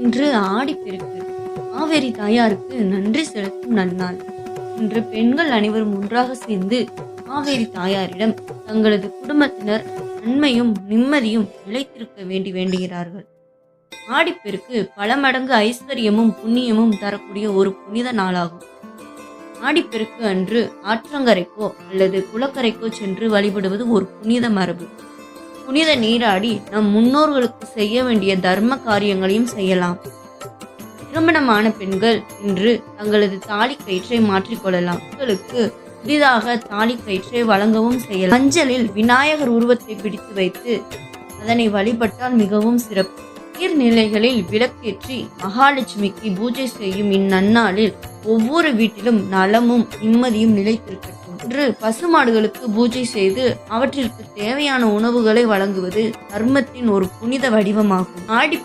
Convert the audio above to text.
இன்று ஆடிப்பெருக்கு காவேரி தாயாருக்கு நன்றி செலுத்தும் நன்னாள். இன்று பெண்கள் அனைவரும் ஒன்றாக சேர்ந்து காவேரி தாயாரிடம் தங்களது குடும்பத்தினர் நன்மையும் நிம்மதியும் நிலைத்திருக்க வேண்டி வேண்டுகிறார்கள். ஆடிப்பெருக்கு பல மடங்கு ஐஸ்வர்யமும் புண்ணியமும் தரக்கூடிய ஒரு புனித நாளாகும். ஆடிப்பெருக்கு அன்று ஆற்றங்கரைக்கோ அல்லது குளக்கரைக்கோ சென்று வழிபடுவது ஒரு புனித மரபு. புனித நீராடி நம் முன்னோர்களுக்கு செய்ய வேண்டிய தர்ம காரியங்களையும் செய்யலாம். திருமணமான பெண்கள் இன்று தங்களது தாலி கயிற்றை மாற்றிக்கொள்ளலாம் பெண்களுக்கு புதிதாக தாலி கயிற்றை வழங்கவும் செய்யலாம். மஞ்சளில் விநாயகர் உருவத்தை பிடித்து வைத்து அதனை வழிபட்டால் மிகவும் சிறப்பு. நீர்நிலைகளில் விளக்கேற்றி மகாலட்சுமிக்கு பூஜை செய்யும் இந்நன்னாளில் ஒவ்வொரு வீட்டிலும் நலமும் நிம்மதியும் நிலைத்திருக்கிறது அன்று பசுமாடுகளுக்கு பூஜை செய்து அவற்றிற்கு தேவையான உணவுகளை வழங்குவது தர்மத்தின் ஒரு புனித வடிவமாகும். ஆடி